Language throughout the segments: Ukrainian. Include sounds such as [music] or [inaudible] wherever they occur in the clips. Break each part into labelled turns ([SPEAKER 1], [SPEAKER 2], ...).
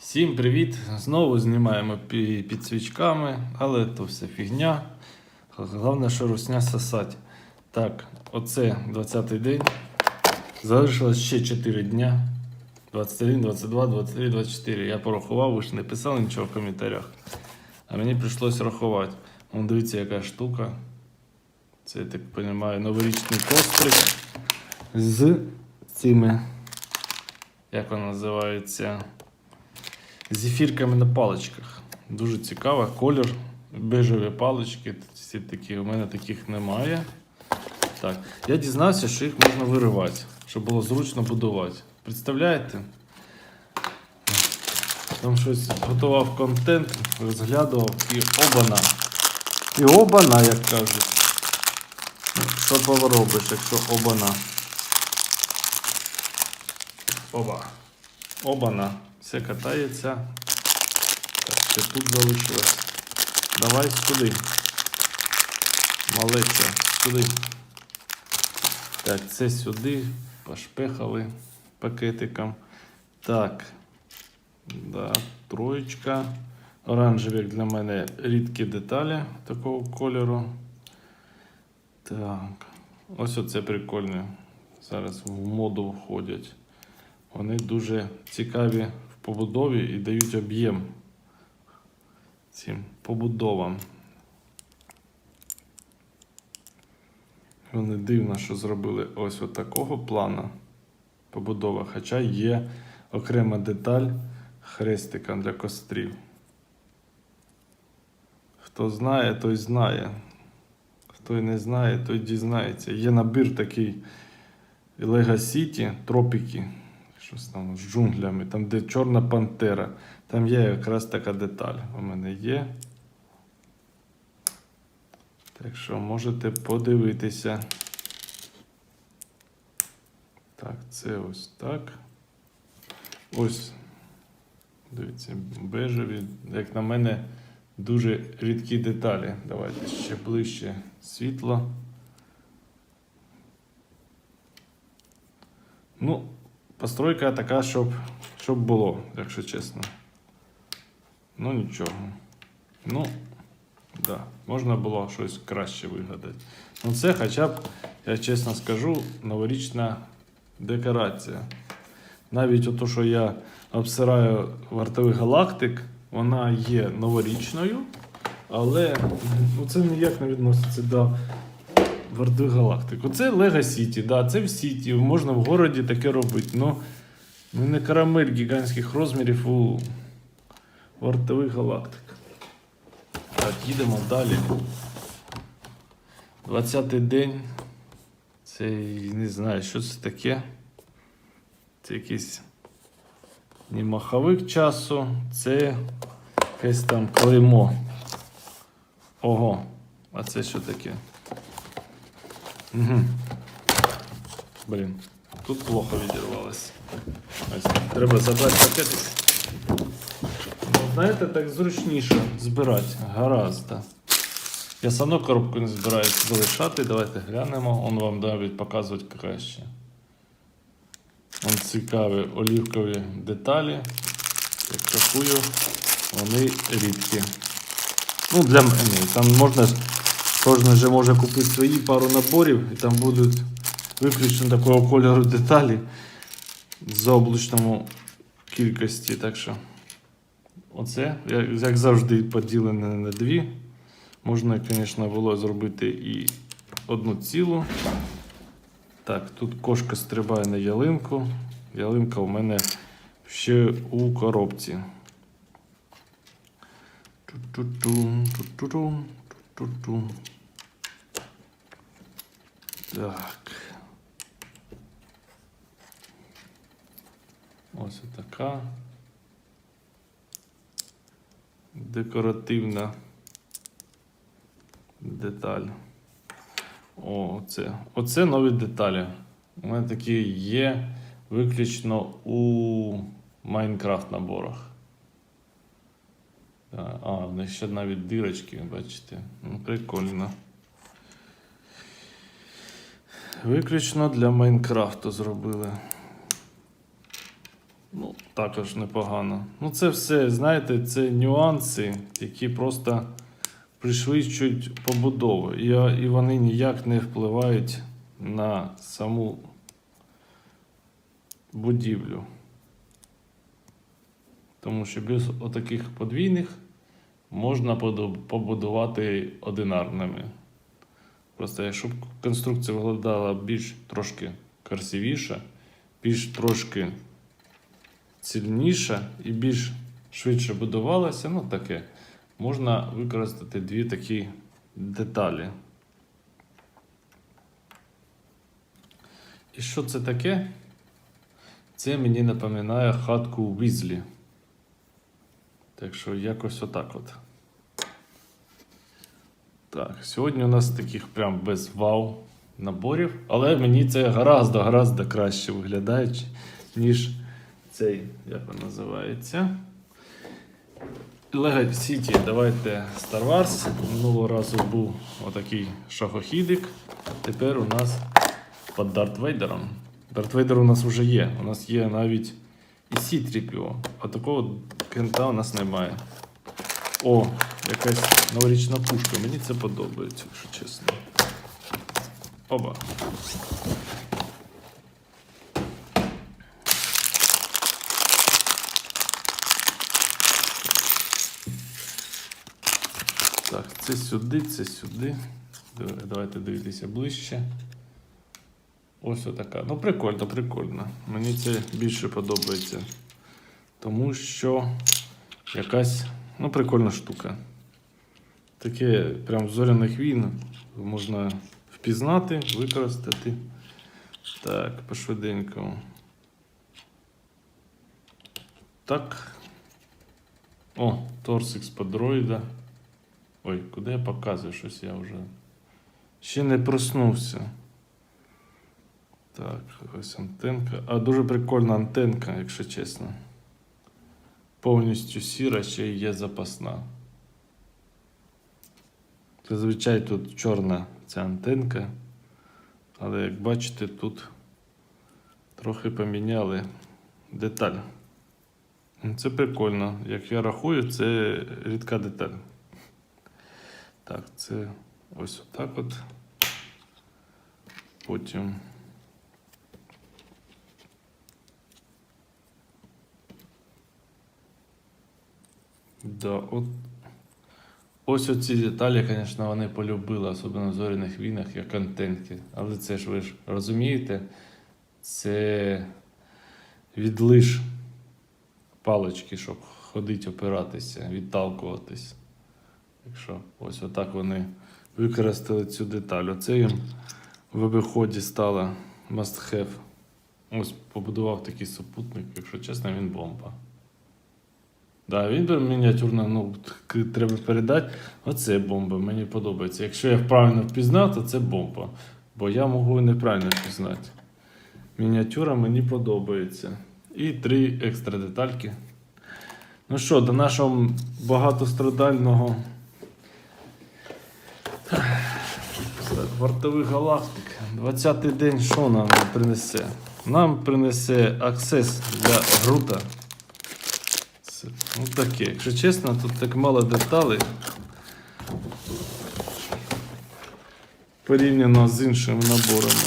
[SPEAKER 1] Всім привіт! Знову знімаємо під свічками, але то все фігня. Головне, що русня сосать. Так, оце 20-й день. Залишилось ще 4 дня. 21, 22, 23, 24. Я порахував, ви ж не писали нічого в коментарях. А мені прийшлось рахувати. Вон дивіться, яка штука. Це, я так розумію, новорічний кострик з цими, як вона називається, зефірками на паличках. Дуже цікаво. Колір, бежеві палички. Всі такі, у мене таких немає. Так, я дізнався, що їх можна виривати, щоб було зручно будувати. Представляєте? Там щось готував контент, розглядував і обана. І обана, як кажуть. Що поробиш, якщо обана? Оба. Обана. Все катається. Так, ще тут залишилось. Давай сюди. Малече, сюди. Так, це сюди. Пошпехали пакетиком. Так. Да, троєчка. Оранжеві як для мене рідкі деталі такого кольору. Так. Ось оце прикольне. Зараз в моду входять. Вони дуже цікаві побудові і дають об'єм цим побудовам. Вони дивно, що зробили ось от такого плану побудова, хоча є окрема деталь хрестика для кострів. Хто знає, той знає. Хто не знає, той дізнається. Є набір такий Лего Сіті, тропіки, щось там з джунглями, там, де Чорна Пантера. Там є якраз така деталь. У мене є. Так що можете подивитися. Так, це ось так. Ось. Дивіться, бежеві, як на мене, дуже рідкі деталі. Давайте ще ближче світло. Ну, постройка така, щоб, щоб було, якщо чесно. Ну нічого. Ну, да, можна було щось краще вигадати. Ну, це хоча б, я чесно скажу, новорічна декорація. Навіть ото, що я обсираю вартових галактик, вона є новорічною, але ну, це ніяк не відноситься до вартових галактик. Оце Лего Сіті, да, це в Сіті, можна в городі таке робити. Ну, ну не карамель гігантських розмірів у вартових галактик. Так, їдемо далі. 20-й день. Це не знаю, що це таке. Це якийсь не маховик часу, це якесь там клеймо. Ого, а це що таке? Угу. Блін, тут плохо відірвалося. Треба забрати пакетик. Ну, знаєте, так зручніше збирати. Гаразд. Я все коробку не збираюся залишати. Давайте глянемо. Он вам навіть показувати краще. Вон цікаві олівкові деталі. Як рахую, вони рідкі. Ну, для мене. Там можна, кожен же може купити свої пару наборів, і там будуть виключно такого кольору деталі з облучному кількості. Так що оце, як, завжди, поділене на дві. Можна, звісно, було зробити і одну цілу. Так, тут кошка стрибає на ялинку. Ялинка у мене ще у коробці. Ту-ту-ту. Так. Ось така. Декоративна деталь. О, оце. Оце нові деталі. У мене такі є виключно у Майнкрафт наборах. А, в них ще навіть дирочки, бачите. Ну, прикольно. Виключно для Майнкрафту зробили. Ну, також непогано. Ну, це все, знаєте, це нюанси, які просто пришвидшують побудову. І, і вони ніяк не впливають на саму будівлю. Тому що без отаких подвійних можна побудувати одинарними. Просто якщо конструкція виглядала більш трошки красивіше, більш трошки сильніша і більш швидше будувалася, ну таке, можна використати дві такі деталі. І що це таке? Це мені напоминає хатку Візлі. Так що якось отак от. Так, сьогодні у нас таких прям без вау наборів, але мені це гораздо, гораздо краще виглядає, ніж цей, як він називається. Lego City, давайте Star Wars. Минулого разу був отакий шахохідик. Тепер у нас під Дарт Вейдером. Дарт Вейдер у нас вже є. У нас є навіть і C-3PO, а такого кента у нас немає. О, якась новорічна пушка. Мені це подобається, якщо чесно. Оба. Так, це сюди, це сюди. Давайте дивитися ближче. Ось отака. Ну, прикольно, прикольно. Мені це більше подобається. Тому що якась ну, прикольна штука. Таке прям зоряних війн можна впізнати, використати. Так, по швиденькому. Так. О, торсик з. Ой, куди я показую щось я вже. Ще не проснувся. Так, ось антенка. А дуже прикольна антенка, якщо чесно. Повністю сіра, ще й є запасна. Зазвичай тут чорна ця антенка. Але як бачите, тут трохи поміняли деталь. Це прикольно. Як я рахую, це рідка деталь. Так, це ось отак от. Потім. Да, от. Ось оці деталі, звісно, вони полюбили, особливо в зоряних війнах, як контентки. Але це ж ви ж розумієте, це відлиш палички, щоб ходити, опиратися, відталкуватись. Якщо ось отак вони використали цю деталь. Оце їм в виході стало must have. Ось побудував такий супутник, якщо чесно, він бомба. Да, він би мініатюрно, ну, треба передати. Оце бомба, мені подобається. Якщо я правильно впізнав, то це бомба. Бо я можу неправильно впізнати. Мініатюра мені подобається. І три екстра детальки. Ну що, до нашого багатострадального вартових галактик. 20-й день що нам принесе? Нам принесе аксес для грута. Це, ну таке. Якщо чесно, тут так мало деталей. Порівняно з іншими наборами.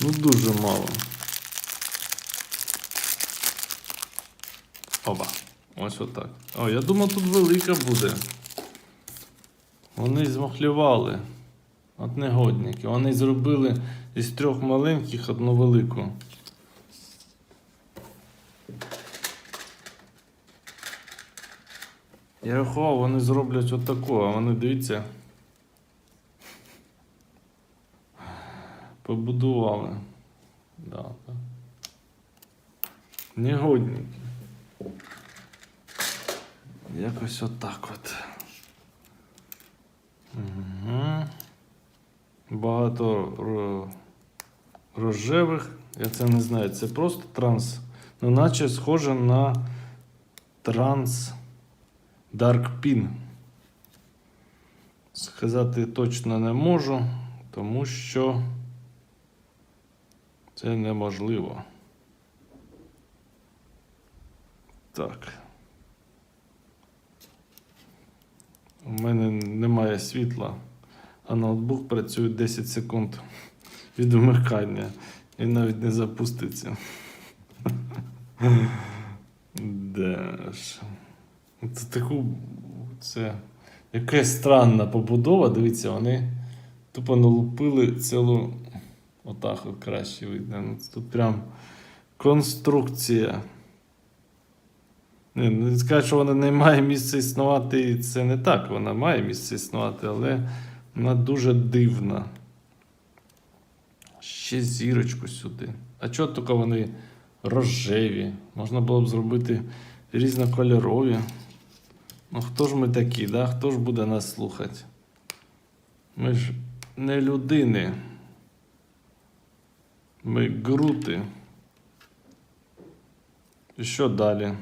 [SPEAKER 1] Ну дуже мало. Опа. Ось отак. О, я думав, тут велика буде. Вони змахлювали. От негодники. Вони зробили із трьох маленьких одну велику. Я рахував, вони зроблять отаку, а вони дивіться. Побудували. Да, да. Негодники. Якось отак от. Угу. Багато рожевих. Я це не знаю. Це просто транс. Ну, наче схоже на транс Dark Pin. Сказати точно не можу, тому що Це неможливо. Так. У мене немає світла, а ноутбук працює 10 секунд від вмикання і навіть не запуститься. [laughs] Де ж. Це таку. Це яка странна побудова. Дивіться, вони тупо налупили цілу. Отак от краще видно. Ну, Тут прям конструкція. Не, не скажу, що вона не має місця існувати, це не так. Вона має місце існувати, але вона дуже дивна. Ще зірочку сюди. А чого тільки вони рожеві? Можна було б зробити різнокольорові. Ну хто ж ми такі, да? хто ж буде нас слухати? Ми ж не людини. Ми грути. І що далі?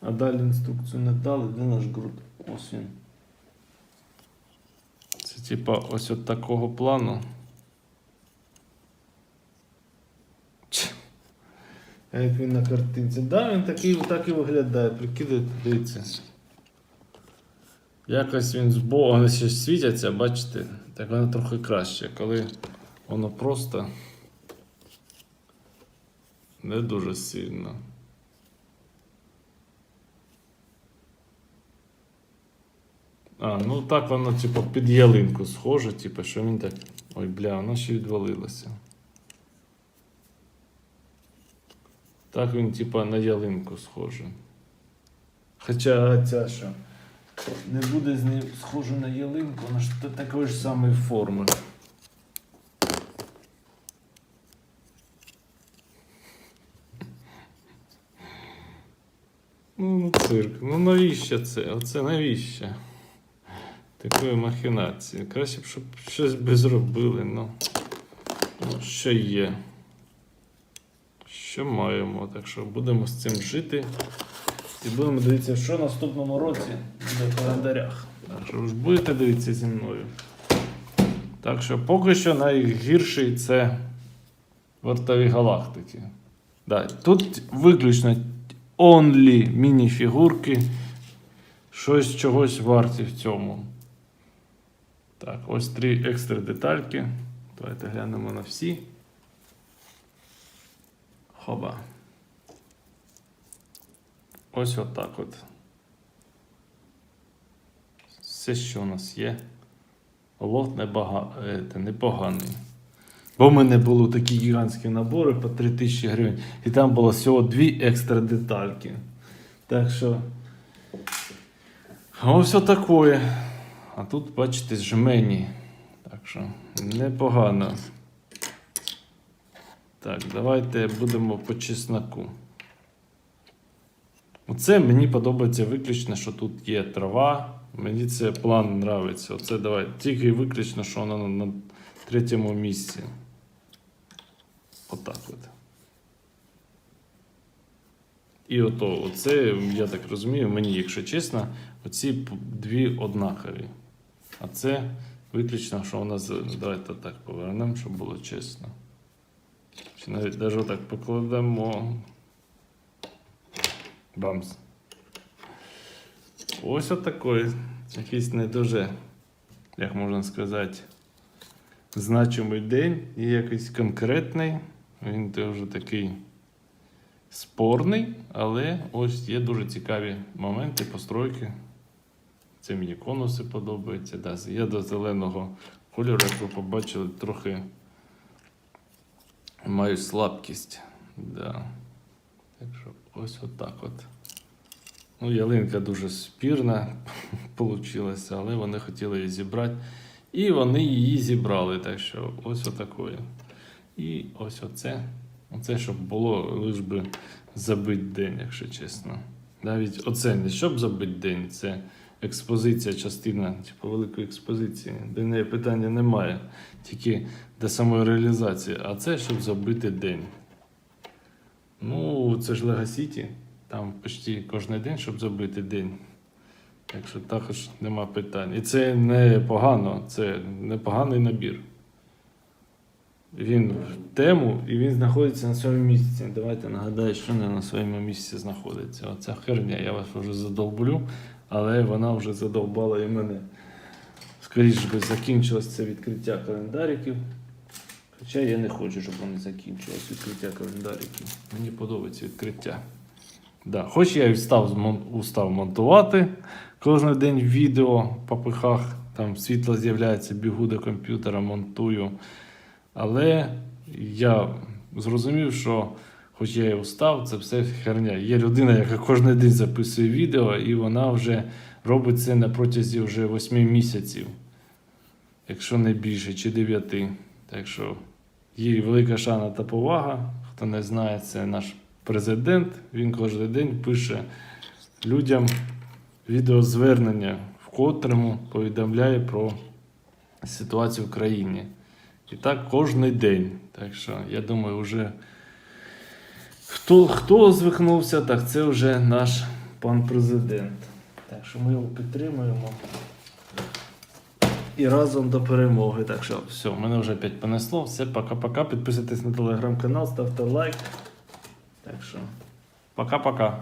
[SPEAKER 1] А далі інструкцію не дали, де наш груд? Ось він. Це типа ось от такого плану. Як він на картинці? Да, він такий так і виглядає. Прикидайте, дивіться. Якось він збоку, вони ще світяться, бачите? Так воно трохи краще, коли воно просто не дуже сильно. А, ну так воно, типу, під ялинку схоже, типу, що він так. Ой, бля, воно ще відвалилося. Так він, типу, на ялинку схоже. Хоча ця що не буде з ним схоже на ялинку, вона ж такої ж самої форми. Ну, ну цирк. Ну навіщо це? Оце навіщо? Такої махінації. Краще б, щоб щось би зробили, ну. ну що є. Що маємо, так що будемо з цим жити. І будемо дивитися, що в наступному році буде в календарях. Так що ж будете дивитися зі мною. Так що поки що найгірший це вартові галактики. Да, тут виключно only міні-фігурки. Щось чогось варті в цьому. Так, ось три екстра детальки. Давайте глянемо на всі. Хоба. Ось отак от. Все, що у нас є. Лот е, непоганий. Бо в мене були такі гігантські набори по 3000 гривень. І там було всього дві екстра детальки. Так що. Ось отакое. А тут, бачите, жмені. Так що непогано. Так, давайте будемо по чесноку. Оце мені подобається виключно, що тут є трава. Мені це план нравиться. Оце давай. Тільки виключно, що воно на, на третьому місці. Отак от. І ото, оце, я так розумію, мені, якщо чесно, оці дві однакові. А це виключно, що у нас. Давайте так повернемо, щоб було чесно. Чи навіть навіть так покладемо. Бамс. Ось отакий. Якийсь не дуже, як можна сказати, значимий день і якийсь конкретний. Він дуже такий спорний, але ось є дуже цікаві моменти, постройки. Це мені конуси подобаються. Да, я до зеленого кольору, як ви побачили, трохи маю слабкість. Да. Так що ось отак от. Ну, ялинка дуже спірна [laughs] получилася, але вони хотіли її зібрати. І вони її зібрали. Так що ось отакою. І ось оце. Оце, щоб було лиш би забить день, якщо чесно. Навіть оце не щоб забить день, це експозиція, частина, типу великої експозиції. До неї питання немає. Тільки до самої реалізації. А це щоб забити день. Ну, це ж Лего Сіті. Там почти кожен день, щоб забити день. Так що також нема питань. І це не погано, це непоганий набір. Він в тему і він знаходиться на своєму місці. Давайте нагадаю, що не на своєму місці знаходиться. Оця херня, я вас вже задовблю, але вона вже задовбала і мене. Скоріше би закінчилось це відкриття календариків. Хоча я не хочу, щоб вони закінчилось відкриття календариків. Мені подобається відкриття. Да. Хоч я і встав, устав монтувати кожен день відео по пихах, там світло з'являється, бігу до комп'ютера, монтую. Але я зрозумів, що хоч я і устав, це все херня. Є людина, яка кожен день записує відео, і вона вже робить це на протязі вже 8 місяців, якщо не більше, чи 9. Так що їй велика шана та повага. Хто не знає, це наш президент. Він кожен день пише людям відеозвернення, в котрому повідомляє про ситуацію в країні. І так кожен день. Так що я думаю, вже хто, хто звикнувся, так це вже наш пан президент. Так що ми його підтримуємо. І разом до перемоги. Так що все, мене вже п'ять понесло. Все, пока-пока. Підписуйтесь на телеграм-канал, ставте лайк. Так що, пока-пока.